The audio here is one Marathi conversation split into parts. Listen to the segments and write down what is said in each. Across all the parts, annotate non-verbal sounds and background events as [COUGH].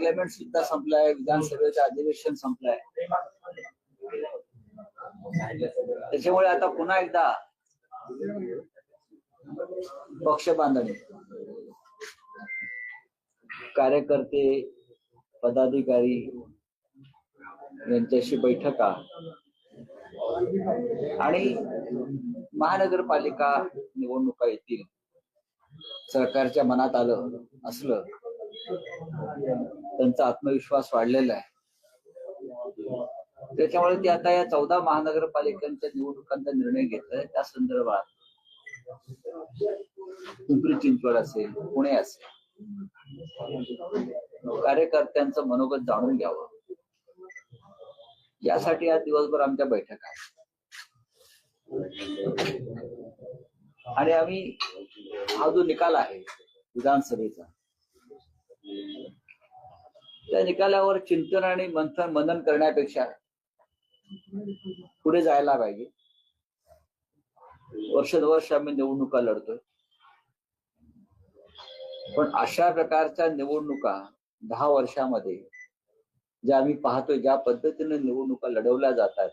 पार्लमेंट सुद्धा संपलाय विधानसभेचं अधिवेशन संपलाय. त्याच्यामुळे आता पुन्हा एकदा पक्ष बांधणी. कार्यकर्ते पदाधिकारी यांच्याशी बैठका. आणि महानगरपालिका निवडणुका येतील. सरकारच्या मनात आलं असलं त्यांचा आत्मविश्वास वाढलेला आहे. त्याच्यामुळे ते आता या चौदा महानगरपालिकांच्या निवडणुकांचा निर्णय घेतलाय. त्या संदर्भात पिंपरी चिंचवड असेल पुणे असेल कार्यकर्त्यांचं मनोगत जाणून घ्यावं. यासाठी आज दिवसभर आमच्या बैठका आहेत. आणि आम्ही हा जो निकाल आहे विधानसभेचा त्या निकालावर चिंतन आणि मंथन मनन करण्यापेक्षा पुढे जायला पाहिजे. वर्षानुवर्ष आम्ही निवडणुका लढतोय. पण अशा प्रकारच्या निवडणुका दहा वर्षामध्ये ज्या आम्ही पाहतोय ज्या पद्धतीने निवडणुका लढवल्या जातात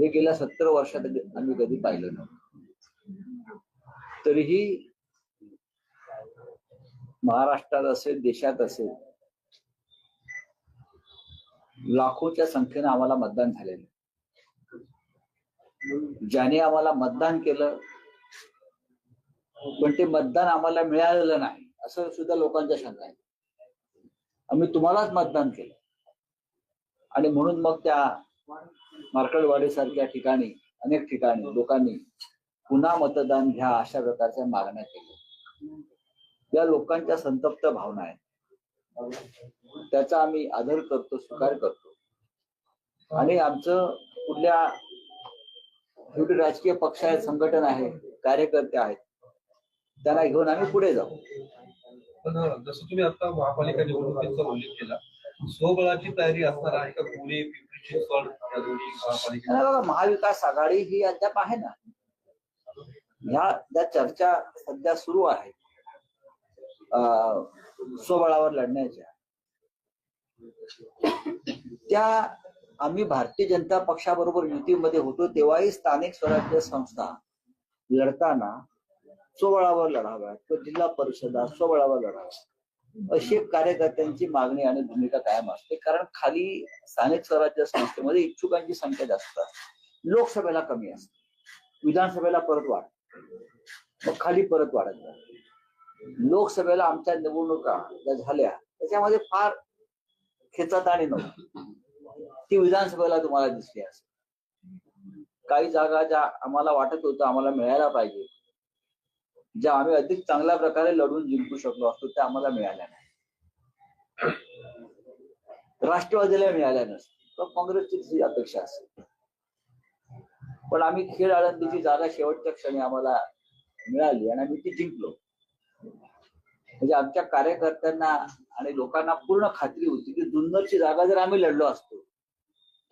हे गेल्या सत्तर वर्षात आम्ही कधी पाहिलं नव्हतं. तरीही महाराष्ट्रात असेल देशात असेल. लाखोच्या संख्येनं आम्हाला मतदान झालेलं. ज्याने आम्हाला मतदान केलं पण ते मतदान आम्हाला मिळालेलं नाही असं सुद्धा लोकांच्या शंका आहे आम्ही तुम्हालाच मतदान केलं. आणि म्हणून मग त्या मार्कडवाडी सारख्या ठिकाणी अनेक ठिकाणी लोकांनी पुन्हा मतदान घ्या अशा प्रकारच्या मागण्या केल्या. या लोकांच्या संतप्त भावना आहेत. त्याचा आम्ही आदर करतो स्वीकार करतो. आणि आमचं कुठल्या राजकीय पक्ष आहेत संघटन आहे कार्यकर्ते आहेत त्यांना घेऊन आम्ही पुढे जाऊ. पण जसं तुम्ही आता महापालिका निवडणुकीचा उल्लेख केला स्वबळाची तयारी असणार आहे का पुणे पिंपरी चिंचवड महाविकास आघाडी ही अद्याप आहे ना. ह्या ज्या चर्चा सध्या सुरू आहेत स्वबळावर लढण्याच्या. त्या आम्ही भारतीय जनता पक्षाबरोबर युतीमध्ये होतो तेव्हाही स्थानिक स्वराज्य संस्था लढताना स्वबळावर लढाव्यात. किंवा जिल्हा परिषदा स्वबळावर लढाव्यात अशी कार्यकर्त्यांची मागणी आणि भूमिका कायम असते. कारण खाली स्थानिक स्वराज्य संस्थेमध्ये इच्छुकांची संख्या जास्त असते. लोकसभेला कमी असते. विधानसभेला परत वाढ मग खाली परत वाढत जाते. लोकसभेला आमच्या निवडणुका ज्या झाल्या त्याच्यामध्ये फार खेचाताणी नव्हती. ती विधानसभेला तुम्हाला दिसली असेल. काही जागा ज्या आम्हाला वाटत होतं आम्हाला मिळायला पाहिजे ज्या आम्ही अधिक चांगल्या प्रकारे लढून जिंकू शकलो असतो त्या आम्हाला मिळाल्या नाही राष्ट्रवादीला मिळाल्या नसतील तर काँग्रेसची अपेक्षा असेल. पण आम्ही खेळ आळंदीची जागा शेवटच्या क्षणी आम्हाला मिळाली आणि आम्ही ती जिंकलो. म्हणजे आमच्या कार्यकर्त्यांना आणि लोकांना पूर्ण खात्री होती की जुन्नरची जागा जर आम्ही लढलो असतो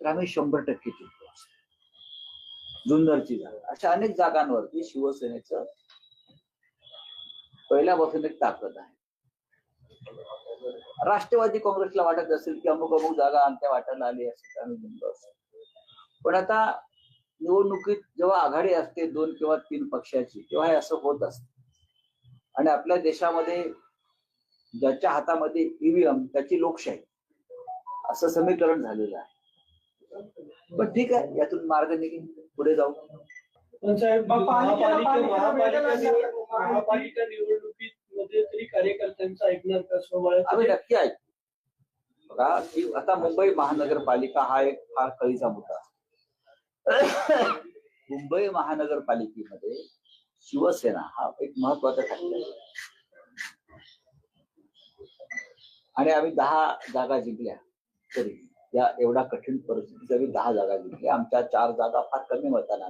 तर आम्ही शंभर टक्के जिंकलो असतो. जुन्नरची जागा. अशा अनेक जागांवरती शिवसेनेचं पहिल्यापासून एक ताकद आहे. राष्ट्रवादी काँग्रेसला वाटत असेल की अमुक अमुक जागा आमच्या वाटायला आली असेल तर आम्ही जिंकलो असतो. पण आता निवडणुकीत जेव्हा आघाडी असते दोन किंवा तीन पक्षाची तेव्हा हे असं होत असतं. आणि आपल्या देशामध्ये ज्याच्या हातामध्ये ईव्हीएम त्याची लोकशाही असं समीकरण झालेलं आहे. पण ठीक आहे. यातून मार्ग निघेल. पुढे जाऊ. महापालिका निवडणुकीत मध्ये तरी कार्यकर्त्यांचं ऐकणार का? आम्ही नक्की ऐक बघा की आता मुंबई महानगरपालिका हा एक फार कळीचा मुद्दा. [LAUGHS] मुंबई महानगरपालिकेमध्ये शिवसेना हा एक महत्त्वाचा ठरला आहे. आणि आम्ही दहा जागा जिंकल्या तरी या एवढ्या कठीण परिस्थितीत आम्ही दहा जागा जिंकल्या. आमच्या चार जागा फार कमी मतांना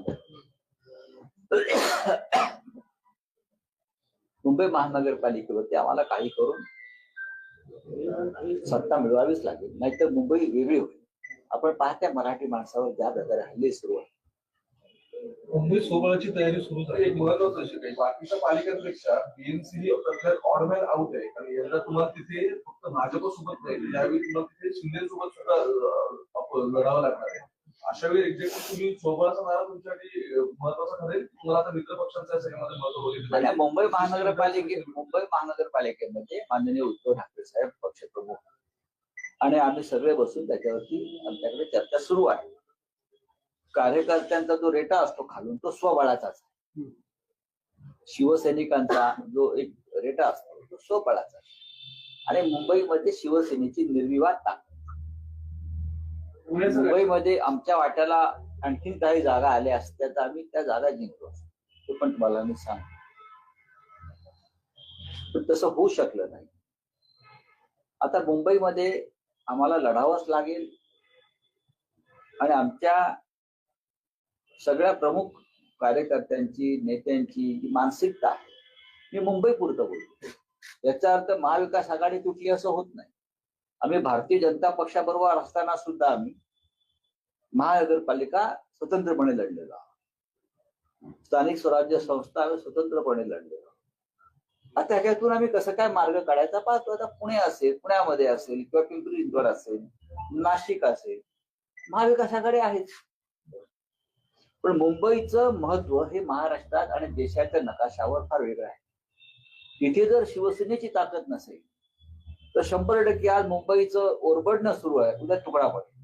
मुंबई महानगरपालिकेवरती आम्हाला काही करून सत्ता मिळवावीच लागेल. नाहीतर मुंबई वेगळी होईल. आपण पाहत्या मराठी माणसावर ज्या प्रकारे हल्ले सुरू आहे. मुंबई सोबळाची तयारी सुरू एक झाली महत्वाचं अशी काही. बाकीच्या पालिकांपेक्षा बीएमसी ही ऑडमॅन आउट आहे. कारण यंदा तुम्हाला तिथे फक्त भाजप सोबत नाही यावेळी तुम्हाला तिथे शिंदे सोबत सुद्धा लढावं लागणार आहे. अशा वेळी एक्झॅक्टली तुम्ही सोबळाचा नारा तुमच्यासाठी महत्त्वाचा ठरेल? तुम्हाला आता मित्र पक्षांच्या सगळ्यामध्ये महत्त्व आणि बघितलं मुंबई महानगरपालिके मुंबई महानगरपालिकेमध्ये माननीय उद्धव ठाकरे साहेब पक्षप्रमुख. आणि आम्ही सगळे बसून त्याच्यावरती आमच्याकडे चर्चा सुरू आहे. कार्यकर्त्यांचा जो रेटा असतो खालून तो स्वबळाचाच आहे. शिवसैनिकांचा जो एक रेटा असतो तो स्वबळाचा. आणि मुंबईमध्ये शिवसेनेची निर्विवाद ताकद मुंबईमध्ये आमच्या वाट्याला आणखीन काही जागा आल्या असत्या तर आम्ही त्या जागा जिंकलो असतो. ते पण तुम्हाला मी सांग पण तसं होऊ शकलं नाही आता मुंबईमध्ये आम्हाला लढावंच लागेल आणि आमच्या सगळ्या प्रमुख कार्यकर्त्यांची नेत्यांची जी मानसिकता आहे मी मुंबई पुरतं बोलतो. याचा अर्थ महाविकास आघाडी तुटली असं होत नाही. आम्ही भारतीय जनता पक्षाबरोबर असताना सुद्धा आम्ही महानगरपालिका स्वतंत्रपणे लढलेलो आहोत. स्थानिक स्वराज्य संस्था आम्ही स्वतंत्रपणे लढलेलो आहोत. आता ह्याच्यातून आम्ही कसं काय मार्ग काढायचा पाहतो. आता पुणे असेल पुण्यामध्ये असेल किंवा पिंपरी चिंचवड असेल नाशिक असेल महाविकास आघाडी आहेच. पण मुंबईचं महत्त्व हे महाराष्ट्रात आणि देशाच्या नकाशावर फार वेगळं आहे. तिथे जर शिवसेनेची ताकद नसेल तर शंभर टक्के आज मुंबईचं ओरबडणं सुरू आहे उद्या तुकडा पडेल